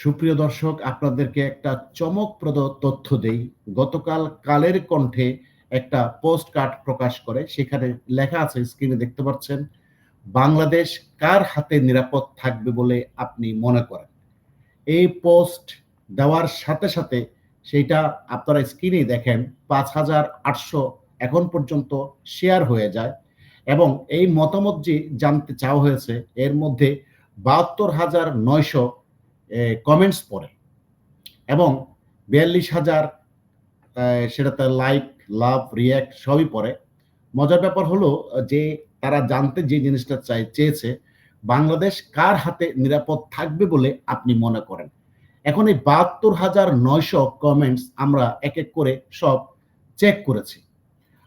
সুপ্রিয় দর্শক, আপনাদেরকে একটা চমকপ্রদ তথ্য দেই। গতকাল কালের কণ্ঠে একটা পোস্ট কার্ড প্রকাশ করে। সেখানে লেখা আছে, স্ক্রিনে দেখতে পাচ্ছেন, বাংলাদেশ কার হাতে নিরাপদ থাকবে বলে আপনি মনে করেন? এই পোস্ট দেওয়ার সাথে সাথে সেইটা আপনারা স্ক্রিনে দেখেন, পাঁচ হাজার আটশো এখন পর্যন্ত শেয়ার হয়ে যায় এবং এই মতামত যে জানতে চাওয়া হয়েছে, এর মধ্যে বাহাত্তর হাজার নয়শো কমেন্টস পড়ে। এবং বিয়াল্লিশ হাজার সেটাতে লাইক লাভ রিয়াক্ট সবই পড়ে। মজার ব্যাপার হলো, যে তারা জানতে যে জিনিসটা চাই, চেয়েছে, বাংলাদেশ কার হাতে নিরাপদ থাকবে বলে আপনি মনে করেন? এখন এই বাহাত্তর হাজার নয়শো কমেন্টস আমরা এক এক করে সব চেক করেছি।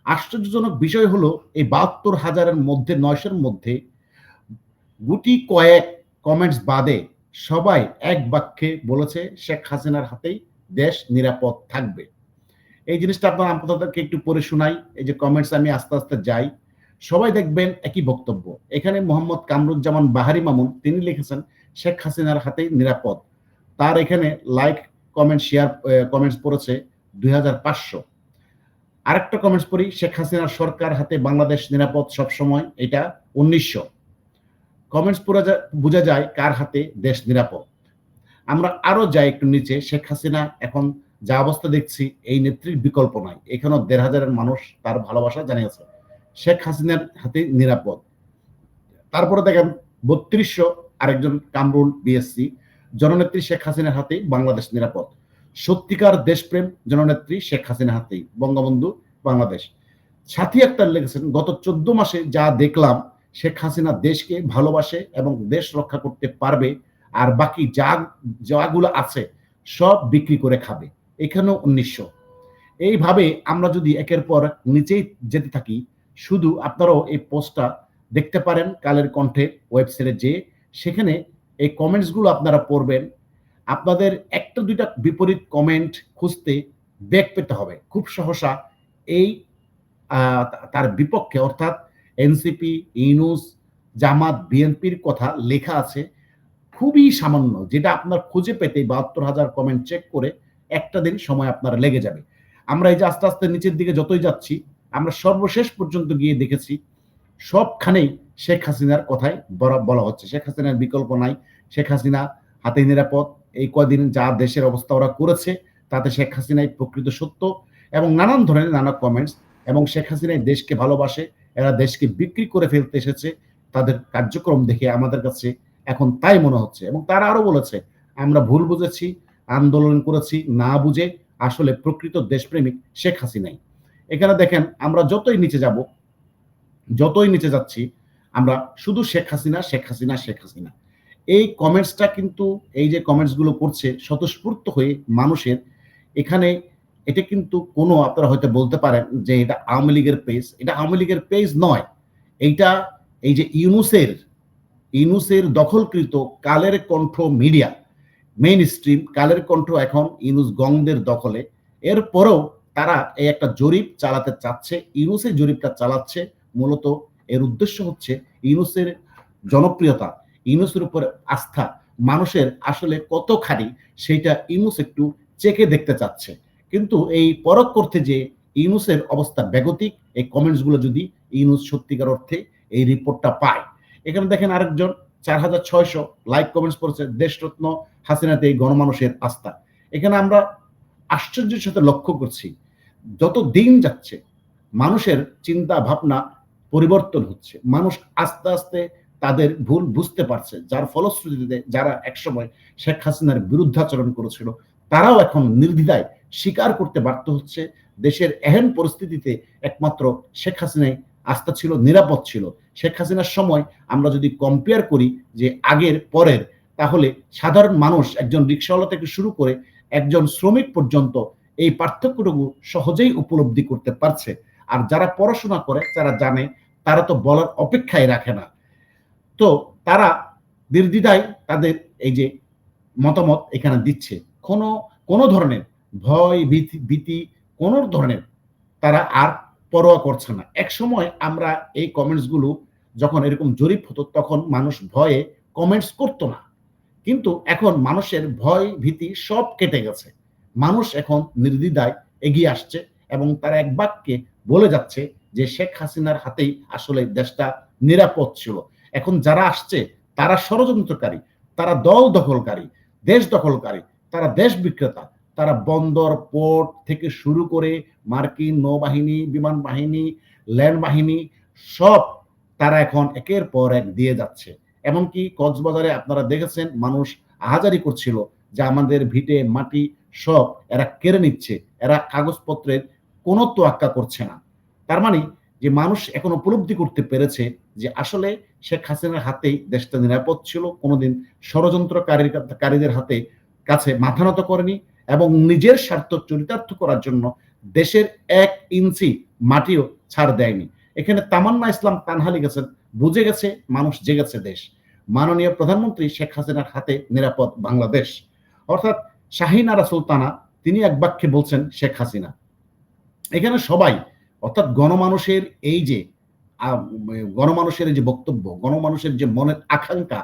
আশ্চর্যজনক বিষয় হলো, এই বাহাত্তর হাজারের মধ্যে, নয়শোর মধ্যে গুটি কয়েক কমেন্টস বাদে সবাই এক বাক্যে বলেছে, শেখ হাসিনার হাতেই দেশ নিরাপদ থাকবে। এই জিনিসটা আপনার আপনাদেরকে একটু পড়ে শোনাই। এই যে কমেন্টস আমি আস্তে আস্তে যাই। সবাই দেখবেন একই বক্তব্য। এখানে মোহাম্মদ কামরুজ্জামান বাহারি মামুন, তিনি লিখেছেন, শেখ হাসিনার হাতেই নিরাপদ। তার এখানে লাইক কমেন্ট শেয়ার কমেন্টস পড়েছে দুই হাজার পাঁচশো। আরেকটা কমেন্টস পড়ি, শেখ হাসিনার সরকার হাতে বাংলাদেশ নিরাপদ সবসময়, এটা উনিশশো। কমেন্টস পুরো বোঝা যায় কার হাতে দেশ নিরাপদ। আমরা আরও যাই একটু নিচে, শেখ হাসিনা এখন যা অবস্থা দেখছি, এই নেত্রীর বিকল্প নাই। এখানেও দেড় হাজারের মানুষ তার ভালোবাসা জানিয়েছে। শেখ হাসিনার হাতে নিরাপদ। তারপরে দেখেন, বত্রিশশো আরেকজন কামরুল বিএসসি জননেত্রী শেখ হাসিনার হাতে বাংলাদেশ নিরাপদ। সত্যিকার দেশপ্রেম জননেত্রী শেখ হাসিনার হাতেই। বঙ্গবন্ধু, বাংলাদেশ। সাথী আক্তার লিখেছেন, গত চোদ্দ মাসে যা দেখলাম শেখ হাসিনা দেশকে ভালোবাসে এবং দেশ রক্ষা করতে পারবে, আর বাকি যা, যাগুলো আছে সব বিক্রি করে খাবে। এখানেও উনিশশো এইভাবে আমরা যদি একের পর নিচেই যেতে থাকি, শুধু আপনারাও এই পোস্টটা দেখতে পারেন কালের কণ্ঠে ওয়েবসাইটে যে সেখানে এই কমেন্টসগুলো আপনারা পড়বেন। আপনাদের একটা দুইটা বিপরীত কমেন্ট খুঁজতে বেগ পেতে হবে। খুব সহসা এই তার বিপক্ষে অর্থাৎ এনসিপি ইউনুস জামাত, বিএনপির কথা লেখা আছে, খুবই সামান্য, যেটা আপনার খুঁজে পেতে বাহাত্তর হাজার কমেন্ট চেক করে একটা দিন সময় আপনার লেগে যাবে। আমরা এই যে আস্তে আস্তে নিচের দিকে যতই যাচ্ছি, আমরা সর্বশেষ পর্যন্ত গিয়ে দেখেছি, সবখানেই শেখ হাসিনার কথাই বলা হচ্ছে। শেখ হাসিনার বিকল্প নাই, শেখ হাসিনা হাতে নিরাপদ, এই কদিন যা দেশের অবস্থা ওরা করেছে, তাতে শেখ হাসিনাই প্রকৃত সত্য, এবং নানান ধরনের নানা কমেন্টস এবং শেখ হাসিনাই দেশকে ভালোবাসে এরা দেশকে বিক্রি করে ফেলতে এসেছে, তাদের কার্যক্রম দেখে আমাদের কাছে এখন তাই মনে হচ্ছে। এবং তারা আরও বলেছে, আমরা ভুল বুঝেছি, আন্দোলন করেছি, না বুঝে আসলে প্রকৃত দেশপ্রেমিক শেখ হাসিনাই। এখানে দেখেন, আমরা যতই নিচে যাব, যতই নিচে যাচ্ছি, আমরা শুধু শেখ হাসিনা শেখ হাসিনা শেখ হাসিনা। এই কমেন্টসটা কিন্তু, এই যে কমেন্টসগুলো করছে, স্বতঃস্ফূর্ত হয়ে মানুষের এখানে এটা কিন্তু কোনো আপনারা হয়তো বলতে পারেন যে এটা আওয়ামী লীগের পেজ এটা আওয়ামী লীগের পেজ নয়। এইটা এই যে ইউনুসের ইউনুসের দখলকৃত Kaler Kantho media main stream Kaler Kantho এখন ইউনুস গংদের দখলে। এরপরেও তারা এই একটা জরিপ চালাতে চাচ্ছে, ইউনুসের জরিপটা চালাচ্ছে মূলত এর উদ্দেশ্য হচ্ছে ইউনুসের জনপ্রিয়তা, ইউনুসের উপর আস্থা, মানুষের আসলে কতখানি সেইটা ইউনুস একটু চেকে দেখতে চাচ্ছে। কিন্তু এই পরক করতে যে ইউনুসের অবস্থা বেগতিক, এই কমেন্টসগুলো যদি ইউনুস সত্যিকার অর্থে এই রিপোর্টটা পায়। এখানে দেখেন আরেকজন, চার হাজার ছয়শো লাইক কমেন্টস করেছে দেশরত্ন হাসিনাতে এই গণমানুষের আস্থা। এখানে আমরা আশ্চর্যের সাথে লক্ষ্য করছি, যত দিন যাচ্ছে, মানুষের চিন্তা ভাবনা পরিবর্তন হচ্ছে। মানুষ আস্তে আস্তে তাদের ভুল বুঝতে পারছে, যার ফলশ্রুতিতে যারা একসময় শেখ হাসিনার বিরুদ্ধাচরণ করেছিল, তারাও এখন নির্দ্বিধায় স্বীকার করতে বাধ্য হচ্ছে। দেশের এহেন পরিস্থিতিতে একমাত্র শেখ হাসিনাই আস্থা ছিল, নিরাপদ ছিল। শেখ হাসিনার সময় আমরা যদি কম্পেয়ার করি যে আগের, পরের, তাহলে সাধারণ মানুষ একজন রিক্সাওয়ালা থেকে শুরু করে একজন শ্রমিক পর্যন্ত এই পার্থক্যটুকু সহজেই উপলব্ধি করতে পারছে। আর যারা পড়াশোনা করে, যারা জানে, তারা তো বলার অপেক্ষায় রাখে না। তো তারা নির্দ্বিধায় তাদের এই যে মতামত এখানে দিচ্ছে। কোনো কোনো ধরনের ভয়, ভীতি ভীতি কোনো ধরনের তারা আর পরোয়া করছে না। এক সময় আমরা এই কমেন্টসগুলো যখন এরকম জরিপ হতো, তখন মানুষ ভয়ে কমেন্টস করতো না। কিন্তু এখন মানুষের ভয়, ভীতি সব কেটে গেছে। মানুষ এখন নির্দ্বিধায় এগিয়ে আসছে এবং তারা এক বাক্যে বলে যাচ্ছে যে, শেখ হাসিনার হাতেই আসলে দেশটা নিরাপদ ছিল। এখন যারা আসছে, তারা ষড়যন্ত্রকারী, তারা দল দখলকারী, দেশ দখলকারী, তারা দেশ বিক্রেতা তারা বন্দর, পোর্ট থেকে শুরু করে মার্কিন নৌবাহিনী, বিমান বাহিনী, ল্যান্ড বাহিনী, সব তারা এখন একের পর এক দিয়ে যাচ্ছে। এমনকি কক্সবাজারে আপনারা দেখেছেন মানুষ আহাজারি করছিল যে আমাদের ভিটে মাটি সব এরা কেড়ে নিচ্ছে, এরা কাগজপত্রের কোনো তোয়াক্কা করছে না। তার মানে যে মানুষ এখন উপলব্ধি করতে পেরেছে যে আসলে শেখ হাসিনার হাতেই দেশটা নিরাপদ ছিল, কোনোদিন ষড়যন্ত্রকারীর কারীদের হাতে কাছে মাথা নত করেনি। এবং নিজের স্বার্থ চরিতার্থ করার জন্য দেশের এক ইঞ্চি মাটিও ছাড় দেয়নি। এখানে তামান্না ইসলাম তানহা লিখেছেন, বুঝে গেছে, মানুষ জেগেছে দেশ। মাননীয় প্রধানমন্ত্রী শেখ হাসিনার হাতে নিরাপদ বাংলাদেশ। অর্থাৎ শাহিনারা সুলতানা, তিনি এক বাক্যে বলছেন, শেখ হাসিনা। এখানে সবাই, অর্থাৎ গণমানুষের এই যে গণমানুষের যে বক্তব্য, গণমানুষের যে মনের আকাঙ্ক্ষা,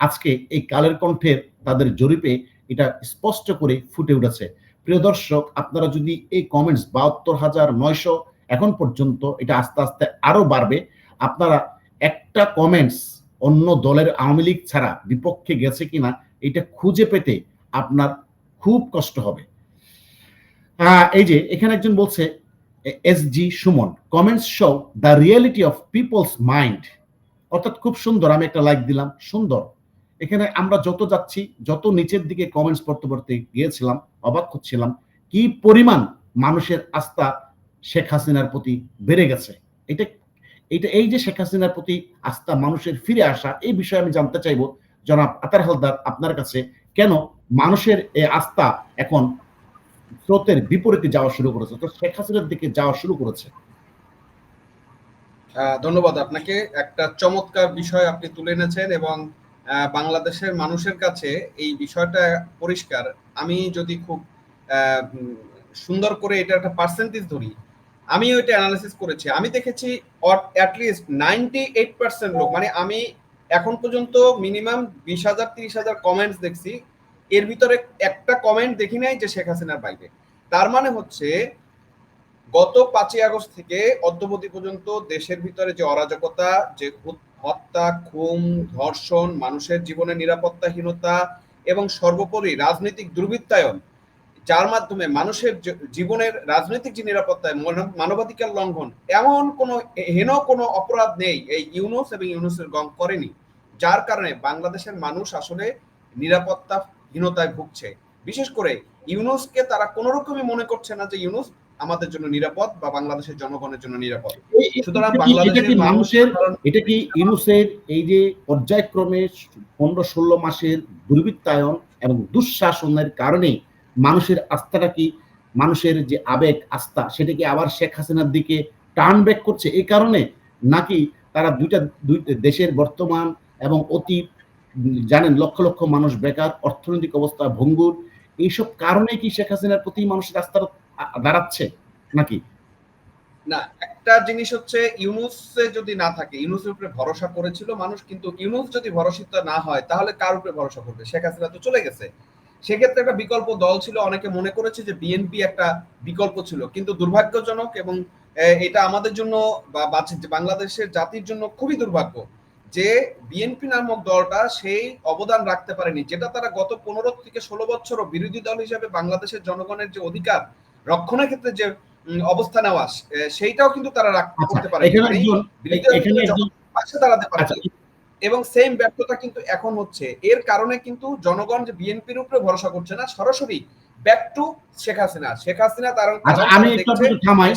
আজকে এই কালের কণ্ঠের তাদের জরিপে এটা স্পষ্ট করে ফুটে উঠেছে। প্রিয় দর্শক, আপনারা যদি এই কমেন্টস বাহাত্তর হাজার নয়শো এখন পর্যন্ত এটা আস্তে আস্তে আরও বাড়বে, আপনারা একটা কমেন্টস অন্য দলের আওয়ামী লীগ ছাড়া বিপক্ষে গেছে কিনা, এটা খুঁজে পেতে আপনার খুব কষ্ট হবে। এই যে এখানে একজন বলছে S G Suman comments show the reality of people's mind অর্থাৎ খুব সুন্দর, আমি একটা লাইক দিলাম, সুন্দর। এখানে আমরা যত যাচ্ছি, যত নিচের দিকে কমেন্টস পড়তে পড়তে গিয়েছিলাম, অবাক হচ্ছিলাম কি পরিমাণ মানুষের আস্থা শেখ হাসিনার প্রতি বেড়ে গেছে। এটা এটা এই যে শেখ হাসিনার প্রতি আস্থা মানুষের ফিরে আসা, এই বিষয়ে আমি জানতে চাইব। জনাব আতার হালদার, আপনার কাছে কেন মানুষের এই আস্থা এখন স্রোতের বিপরীতে যাওয়া শুরু করেছে? তো শেখ হাসিনার দিকে যাওয়া শুরু করেছে। ধন্যবাদ আপনাকে। একটা চমৎকার বিষয় আপনি তুলে এনেছেন এবং বাংলাদেশের মানুষের কাছে এই বিষয়টা পরিষ্কার। আমি যদি খুব সুন্দর করে এটা একটা পার্সেন্টেজ ধরি আমি ওইটা অ্যানালিসিস করেছি। আমি দেখেছি অ্যাটলিস্ট নাইনটি এইট পার্সেন্ট লোক মানে আমি এখন পর্যন্ত মিনিমাম বিশ হাজার, তিরিশ হাজার কমেন্টস দেখছি। এর ভিতরে একটা কমেন্ট দেখি নাই যে শেখ হাসিনার বাইরে। তার মানে হচ্ছে, গত পাঁচই আগস্ট থেকে অদ্যবধি পর্যন্ত দেশের ভিতরে যে অরাজকতা, যে হত্যা, খুন, ধর্ষণ, মানুষের জীবনের নিরাপত্তাহীনতা এবং সর্বোপরি রাজনৈতিক দুর্বৃত্তায়ন, যার মাধ্যমে মানুষের জীবনের রাজনৈতিক যে নিরাপত্তায় মানবাধিকার লঙ্ঘন, এমন কোন, হেন কোনো অপরাধ নেই এই ইউনুস এবং ইউনুসের গং করেনি, যার কারণে বাংলাদেশের মানুষ আসলে নিরাপত্তাহীনতায় ভুগছে। বিশেষ করে ইউনুসকে তারা কোন রকমই মনে করছে না যে ইউনুস আমাদের জন্য নিরাপদ বা বাংলাদেশের জনগণের জন্য নিরাপদ। সুতরাং বাংলাদেশের মানুষের এটা কি ইউনুসের এই যে পর্যায়ক্রমে পনেরো ষোলো মাসের দুর্বৃত্তায়ন এবং দুঃশাসনের কারণে মানুষের আস্থাটা কি? মানুষের যে আবেগ আস্থা সেটা কি আবার শেখ হাসিনার দিকে টার্ন ব্যাক করছে? এই কারণে নাকি তারা দুইটা দুই দেশের বর্তমান এবং অতীত জানেন লক্ষ লক্ষ মানুষ বেকার অর্থনৈতিক অবস্থা ভঙ্গুর। এইসব কারণে কি শেখ হাসিনার প্রতি মানুষের আস্থাটা দাঁড়াচ্ছে নাকি? না, একটা জিনিস হচ্ছে ইউনুসে যদি না থাকে, ইউনুসের উপরে ভরসা করেছিল মানুষ, কিন্তু ইউনুস যদি ভরসিত না হয়, তাহলে কার উপরে ভরসা করবে? শেখ হাসিনা তো চলে গেছে। সেক্ষেত্রে একটা বিকল্প দল ছিল, অনেকে মনে করেছে যে বিএনপি একটা বিকল্প ছিল, কিন্তু দুর্ভাগ্যজনক এবং এটা আমাদের জন্য বা বাংলাদেশের জাতির জন্য খুবই দুর্ভাগ্য যে বিএনপি নামক দলটা সেই অবদান রাখতে পারেনি, যেটা তারা গত পনেরো থেকে ষোলো বছর বিরোধী দল হিসেবে বাংলাদেশের জনগণের যে অধিকার রক্ষণের ক্ষেত্রে যে অবস্থা নেওয়া সেইটাও কিন্তু তারা করতে পারে। পাশে দাঁড়াতে পারে। আচ্ছা, এবং সেম ব্যর্থতা কিন্তু এখন হচ্ছে। এর কারণে কিন্তু জনগণ যে বিএনপির উপরে ভরসা করছে না সরাসরি ব্যাক টু শেখ হাসিনা। শেখ হাসিনা তার আচ্ছা, আমি একটু থামাই।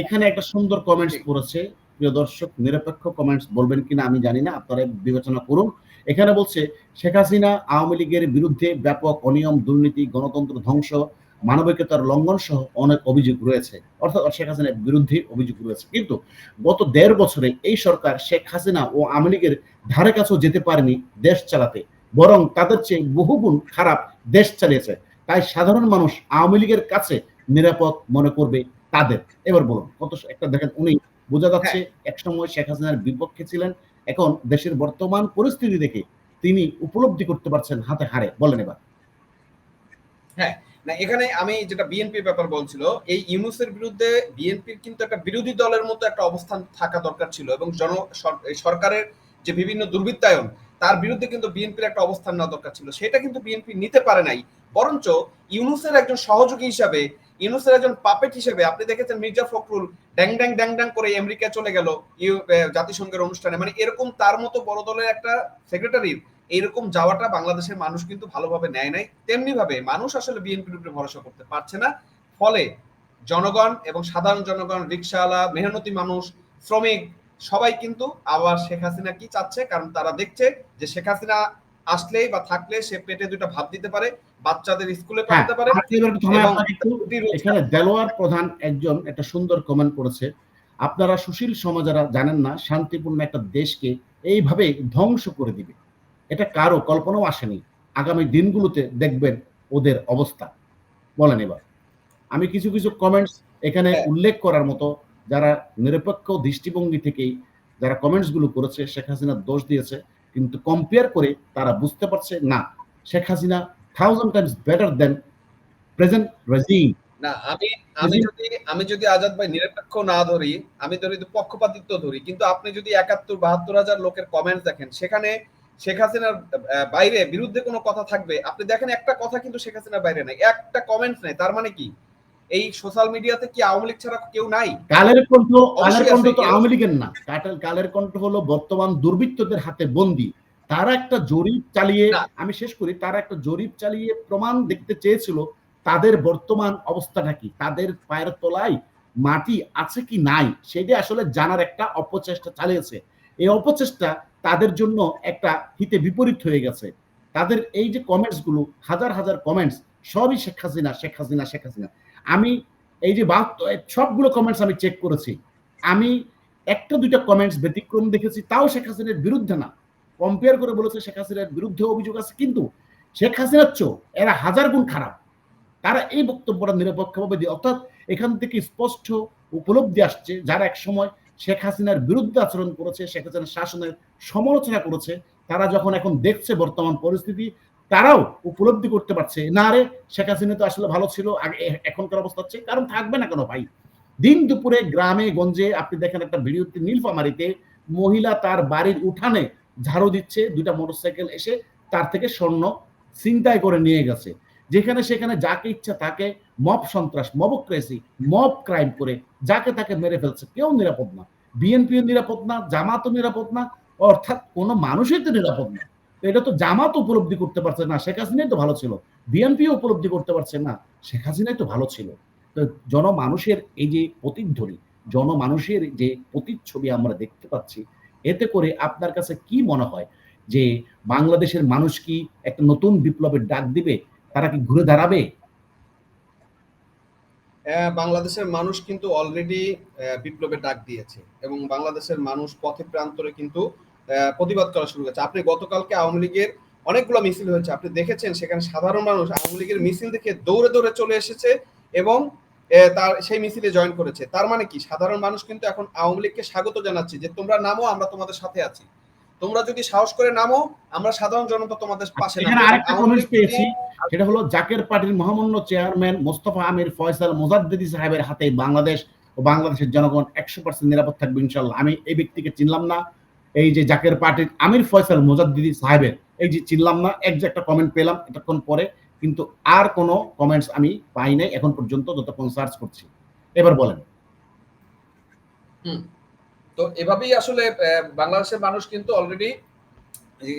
এখানে একটা সুন্দর কমেন্টস করেছে প্রিয় দর্শক নিরপেক্ষ কমেন্টস বলবেন কিনা আমি জানি না আপনারা বিবেচনা করুন। এখানে বলছে শেখ হাসিনা আওয়ামী লীগের বিরুদ্ধে ব্যাপক অনিয়ম দুর্নীতি গণতন্ত্র ধ্বংস মানবিকতার লঙ্ঘন সহ অনেক অভিযোগ রয়েছে। অর্থাৎ শেখ হাসিনার বিরুদ্ধে অভিযোগ রয়েছে। কিন্তু গত দেড় বছরে এই সরকার শেখ হাসিনা ও আওয়ামী লীগের ধারে কাছেও যেতে পারেনি দেশ চালাতে। বরং তাদের চেয়ে বহুগুণ খারাপ দেশ চালিয়েছে। তাই সাধারণ মানুষ আওয়ামী লীগের কাছে নিরাপদ মনে করবে তাদের। এবার বলুন কত একটা দেখেন উনি বোঝা যাচ্ছে হ্যাঁ। একসময় শেখ হাসিনার বিপক্ষে ছিলেন। এখন দেশের বর্তমান পরিস্থিতি দেখে তিনি উপলব্ধি করতে পারছেন হাতে হারে। বলেন এবার। না, এখানে আমি যেটা বিএনপির ব্যাপার বলছিল, এই ইউনুসের বিরুদ্ধে বিএনপির কিন্তু একটা বিরোধী দলের মতো একটা অবস্থান থাকা দরকার ছিল এবং জন সরকারের যে বিভিন্ন দুর্বৃত্তায়ন, তার বিরুদ্ধে কিন্তু বিএনপির একটা অবস্থান নেওয়া দরকার ছিল। সেটা কিন্তু বিএনপি নিতে পারে নাই। বরঞ্চ ইউনুসের একজন সহযোগী হিসাবে, ইউনুসের একজন পাপেট হিসেবে, আপনি দেখেছেন মির্জা ফখরুল ড্যাং ড্যাং ড্যাং ড্যাং করে আমেরিকা চলে গেল জাতিসংঘের অনুষ্ঠানে। মানে এরকম তার মতো বড় দলের একটা সেক্রেটারির এরকম যাওয়াটা বাংলাদেশের মানুষ কিন্তু ভালোভাবে নেয় নাই। তেমনি ভাবে মানুষ আসলে বিএনপির উপরে ভরসা করতে পারছে না। ফলে জনগণ এবং সাধারণ জনগণ রিক্সাওয়ালা মেহনতি মানুষ শ্রমিক সবাই কিন্তু আবার শেখ হাসিনা কি চাচ্ছে? কারণ তারা দেখছে যে শেখ হাসিনা আসলেই বা থাকলে সে পেটে দুটো ভাত দিতে পারে বাচ্চাদের স্কুলে হ্যাঁ পাঠাতে পারে এখানে দেলোয়ার প্রধান একজন একটা সুন্দর কমেন্ট করেছে। আপনারা সুশীল সমাজেরা জানেন না শান্তিপূর্ণ একটা দেশকে এইভাবে ধ্বংস করে দিবে। এটা কারও কল্পনাও আসেনি। আগামী দিনগুলোতে দেখবেন ওদের অবস্থা। বলেন এবার। আমি কিছু কিছু কমেন্টস এখানে হ্যাঁ। উল্লেখ করার মতো যারা নিরপেক্ষ দৃষ্টিভঙ্গি থেকেই যারা কমেন্টসগুলো করেছে শেখ হাসিনার দোষ দিয়েছে কিন্তু কম্পেয়ার করে তারা বুঝতে পারছে না Sheikh Hasina thousand times better than present regime না আমি আমি যদি আমি যদি আজাদ ভাই নিরপেক্ষ না ধরি আমি ধরি পক্ষপাতিত্ব ধরি কিন্তু আপনি যদি একাত্তর বাহাত্তর হাজার লোকের কমেন্ট দেখেন সেখানে শেখ হাসিনার বাইরে বিরুদ্ধে কোনো কথা থাকবে। আপনি দেখেন একটা কথা কিন্তু শেখ হাসিনার বাইরে নাই। একটা কমেন্টস নাই তার মানে কি? এই সোশ্যাল মিডিয়াতে কি আওয়ামী লীগ ছাড়া কেউ নাই? কালের কণ্ঠ কালের কণ্ঠ তো আওয়ামী লীগের না। কাটেল কালের কণ্ঠ হলো বর্তমান দুর্বৃত্তদের হাতে বন্দি। তারা একটা জরিপ চালিয়ে আমি শেষ করি তারা একটা জরিপ চালিয়ে প্রমাণ দেখতে চেয়েছিল তাদের বর্তমান অবস্থাটা কি? তাদের পায়ের তলায় মাটি আছে কি নাই? সেটা আসলে জানার একটা অপচেষ্টা চালিয়েছে। এই অপচেষ্টা তাদের জন্য একটা হিতে বিপরীত হয়ে গেছে। তাদের এই যে কমেন্টসগুলো, হাজার হাজার কমেন্টস সবই শেখ হাসিনা শেখ হাসিনা শেখ হাসিনা। আমি এই যে সবগুলো কমেন্টস আমি চেক করেছি। আমি একটা দুইটা কমেন্টস ব্যতিক্রম দেখেছি, তাও শেখ হাসিনার বিরুদ্ধে না। কম্পেয়ার করে বলেছে শেখ হাসিনার বিরুদ্ধে অভিযোগ আছে, কিন্তু শেখ হাসিনার চো এরা হাজার গুণ খারাপ। তারা এই বক্তব্যটা নিরপেক্ষভাবে দিয়ে, অর্থাৎ এখান থেকে স্পষ্ট উপলব্ধি আসছে যারা এক সময় শেখ হাসিনার বিরুদ্ধে আচরণ করেছে, শেখ হাসিনার শাসনের সমালোচনা করেছে, তারা যখন এখন দেখছে বর্তমান পরিস্থিতি, তারাও উপলব্ধি করতে পারছে, না রে, শেখ হাসিনা তো আসলে ভালো ছিল, আগে এখনকার অবস্থা হচ্ছে, কারণ থাকবে না কেন ভাই? দিন দুপুরে গ্রামে, গঞ্জে, আপনি দেখেন একটা ভিডিওতে নীলফামারিতে মহিলা তার বাড়ির উঠানে ঝাড়ু দিচ্ছে, দুইটা মোটরসাইকেল এসে তার থেকে স্বর্ণ ছিনতাই করে নিয়ে গেছে। যেখানে সেখানে যাকে ইচ্ছা তাকে মব সন্ত্রাস মবক্রেসি মব ক্রাইম করে যাকে তাকে মেরে ফেলছে, কেউ নিরাপদ না। বিএনপিও নিরাপদ না, জামাতও নিরাপদ না, অর্থাৎ কোনো মানুষই তো নিরাপদ না। এটা তো জামাত উপলব্ধি করতে পারছে না, শেখ হাসিনাই তো ভালো ছিল। বিএনপিও উপলব্ধি করতে পারছে না, শেখ হাসিনাই তো ভালো ছিল। তো জনমানুষের এই যে প্রতিধ্বনি, জনমানুষের যে প্রতিচ্ছবি আমরা দেখতে পাচ্ছি, এতে করে আপনার কাছে কি মনে হয় যে বাংলাদেশের মানুষ কি একটা নতুন বিপ্লবের ডাক দিবে? তারা কি ঘুরে দাঁড়াবে? বাংলাদেশের মানুষ কিন্তু অলরেডি বিপ্লবের ডাক দিয়েছে এবং বাংলাদেশের মানুষ পথে প্রান্তরে কিন্তু প্রতিবাদ করা শুরু করেছে। আপনি গতকালকে আওয়ামী লীগের অনেকগুলো মিছিল হয়েছে। আপনি দেখেছেন সেখানে সাধারণ মানুষ আওয়ামী লীগের মিছিল দেখে দৌড়ে দৌড়ে চলে এসেছে এবং তার সেই মিছিলে জয়েন করেছে। তার মানে কি? সাধারণ মানুষ কিন্তু এখন আওয়ামী লীগকে স্বাগত জানাচ্ছে যে তোমরা নামো আমরা তোমাদের সাথে আছি। তোমরা যদি সাহস করে নামো আমরা সাধারণ জনতা তোমাদের পাশে এখানে সেটা হলো জাকের পার্টির মহামান্য চেয়ারম্যান মোস্তফা আমির ফয়সাল মোজাদ্দেদি সাহেবের হাতে বাংলাদেশ ও বাংলাদেশের জনগণ একশো পার্সেন্ট নিরাপদ থাকবে ইনশাল্লাহ। আমি এই ব্যক্তিকে চিনলাম না। এই যে জাকের পার্টির আমির ফয়সাল মোজাদ্দিদি সাহেবের, এই যে চিনলাম না এক যে একটা কমেন্ট পেলাম এতক্ষণ পরে, কিন্তু আর কোনো কমেন্টস আমি পাই নাই এখন পর্যন্ত, যতক্ষণ সার্চ করছি। এবার বলেন। তো এভাবেই আসলে বাংলাদেশের মানুষ কিন্তু অলরেডি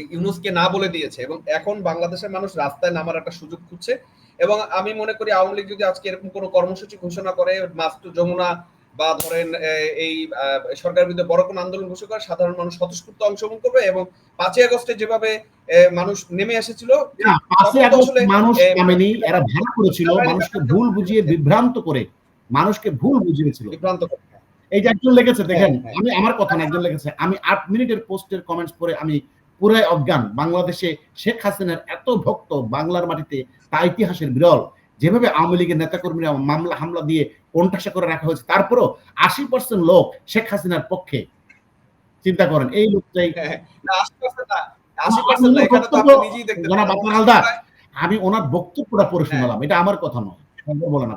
ইউনুসকে না বলে দিয়েছে এবং এখন বাংলাদেশের মানুষ রাস্তায় নামার একটা সুযোগ খুঁজছে এবং আমি মনে করি আওয়ামী লীগ যদি আজকে এরকম কোনো কর্মসূচি ঘোষণা করে মাস্ট যমুনা বা ধরেন এই আহ, সরকারের বিরুদ্ধে বড় কোনো আন্দোলন ঘোষণা করে সাধারণ মানুষ স্বতঃস্ফূর্ত অংশগ্রহণ করবে এবং পাঁচই আগস্টে যেভাবে মানুষ নেমে এসেছিল মানুষ নামেনি এরা ভাড়া করেছিল মানুষকে ভুল বুঝিয়ে বিভ্রান্ত করে মানুষকে ভুল বুঝিয়েছিল বিভ্রান্ত করে। এই যে একজন লেগেছে দেখেন হ্যাঁ, হ্যাঁ। আমি আমার কথা না একজন লেগেছে আমি আট মিনিটের পোস্টের কমেন্টস পরে আমি পুরাই অজ্ঞান। বাংলাদেশে শেখ হাসিনার এত ভক্ত বাংলার মাটিতে তা ইতিহাসের বিরল। যেভাবে আওয়ামী লীগের নেতাকর্মীরা মামলা হামলা দিয়ে কোণঠাসা করে রাখা হয়েছে তারপরও আশি পার্সেন্ট লোক শেখ হাসিনার পক্ষে। চিন্তা করেন এই লোকটাই হ্যাঁ, আশি আমি ওনার বক্তব্যটা পড়ে হ্যাঁ। শোনালাম এটা আমার কথা নয়। বলেন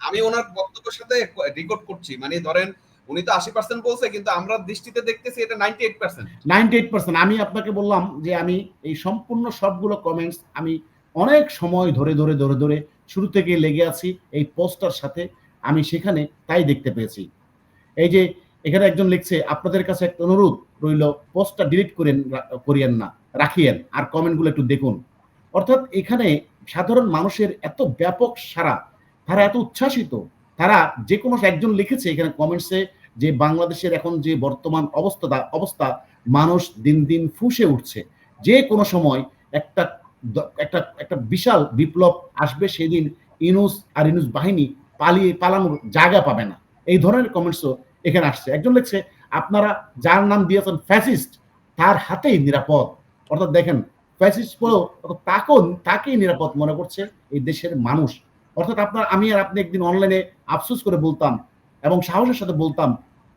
আমি ওনার বক্তব্যের সাথে রেকর্ড করছি। মানে ধরেন উনি তো আশি পার্সেন্ট বলছে, কিন্তু আমরা দৃষ্টিতে দেখতেছি এটা নাইনটি এইট পার্সেন্ট 98% আমি আপনাকে বললাম যে আমি এই সম্পূর্ণ সবগুলো কমেন্টস আমি অনেক সময় ধরে ধরে ধরে ধরে শুরু থেকে লেগে আছি এই পোস্টার সাথে। আমি সেখানে তাই দেখতে পেয়েছি। এই যে এখানে একজন লিখছে, আপনাদের কাছে একটা অনুরোধ রইল, পোস্টটা ডিলিট করেন, করিয়েন না, রাখিয়েন, আর কমেন্টগুলো একটু দেখুন। অর্থাৎ এখানে সাধারণ মানুষের এত ব্যাপক সারা তারা এত উচ্ছ্বাসিত তারা যে কোনো একজন লিখেছে এখানে কমেন্টসে যে বাংলাদেশের এখন যে বর্তমান অবস্থা অবস্থা, মানুষ দিন দিন ফুসে উঠছে। যে কোনো সময় একটা একটা একটা বিশাল বিপ্লব আসবে সেদিন ইনুস আর ইনুস বাহিনী পালিয়ে, পালানোর জায়গা পাবে না। এই ধরনের কমেন্টসও এখানে আসছে। একজন লিখছে, আপনারা যার নাম দিয়েছেন ফ্যাসিস্ট তার হাতেই নিরাপদ। অর্থাৎ দেখেন ফ্যাসিস্ট বলেও তাকেও, তাকেই নিরাপদ মনে করছে এই দেশের মানুষ। অর্থাৎ আপনার, আমি আর আপনি একদিন অনলাইনে আফসোস করে বলতাম এবং সাহসের সাথে বলতাম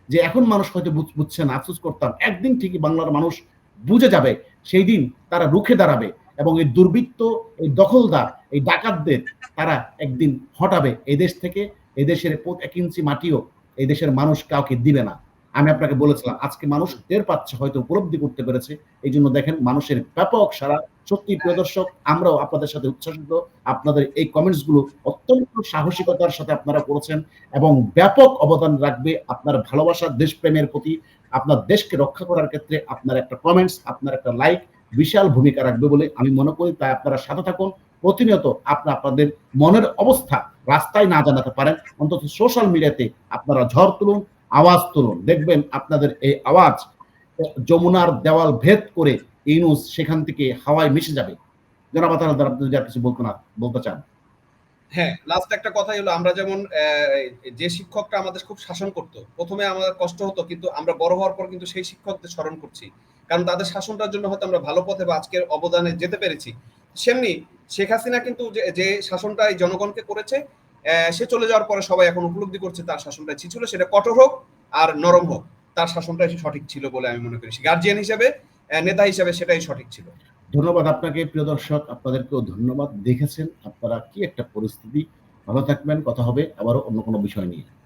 যে এখন মানুষ হয়তো বুঝ- বুঝছে আফসোস করতাম। একদিন ঠিকই বাংলার মানুষ বুঝে যাবে, সেই দিন তারা রুখে দাঁড়াবে এবং এই দুর্বৃত্ত, এই দখলদার, এই ডাকাতদের তারা একদিন হটাবে। এই দেশ থেকে এই দেশের এক ইঞ্চি মাটিও এই দেশের মানুষ কাউকে দিবে না। আমি আপনাকে বলেছিলাম, আজকে মানুষ টের পাচ্ছে, হয়তো উপলব্ধি করতে পেরেছে। এই জন্য দেখেন, মানুষের ব্যাপক সারা সত্যি প্রিয় দর্শক, আমরাও আপনাদের সাথে উচ্ছ্বাসিত। আপনাদের এই কমেন্টসগুলো অত্যন্ত সাহসিকতার সাথে আপনারা করেছেন এবং ব্যাপক অবদান রাখবে আপনার ভালোবাসা দেশপ্রেমের প্রতি। আপনার দেশকে রক্ষা করার ক্ষেত্রে আপনার একটা কমেন্টস আপনার একটা লাইক বিশাল ভূমিকা রাখবে বলে আমি মনে করি। তাই আপনারা সাথে থাকুন। প্রতিনিয়ত আপনার আপনাদের মনের অবস্থা রাস্তায় না জানাতে পারেন। অন্তত সোশ্যাল মিডিয়াতে আপনারা ঝড় তুলুন, আওয়াজ তুলুন। দেখবেন আপনাদের এই আওয়াজ, যমুনার দেওয়াল ভেদ করে ইনুস সেখান থেকে হাওয়ায় মিশে যাবে। কিছু বলতে না, বলতে চান। হ্যাঁ লাস্ট একটা কথাই হলো, আমরা যেমন যে শিক্ষকটা আমাদের খুব শাসন প্রথমে আমাদের কষ্ট হতো, কিন্তু আমরা বড় হওয়ার পর কিন্তু সেই শিক্ষকদের স্মরণ করছি। কারণ তাদের শাসনটার জন্য হয়তো আমরা ভালো পথে বা আজকের অবদানে যেতে পেরেছি। সেমনি শেখ হাসিনা কিন্তু যে- শাসনটা এই জনগণকে করেছে সে চলে যাওয়ার পরে সবাই এখন উপলব্ধি করছে তার শাসনটা ছিল সেটা কঠোর হোক আর নরম হোক। তার শাসনটাই সঠিক ছিল বলে আমি মনে করি। গার্জিয়ান হিসেবে নেতা হিসেবে সেটাই সঠিক ছিল। ধন্যবাদ আপনাকে, প্রিয় দর্শক। আপনাদেরকেও ধন্যবাদ দেখেছেন। আপনারা কি একটা পরিস্থিতি? ভালো থাকবেন, কথা হবে। আবারও অন্য কোনো বিষয় নিয়ে।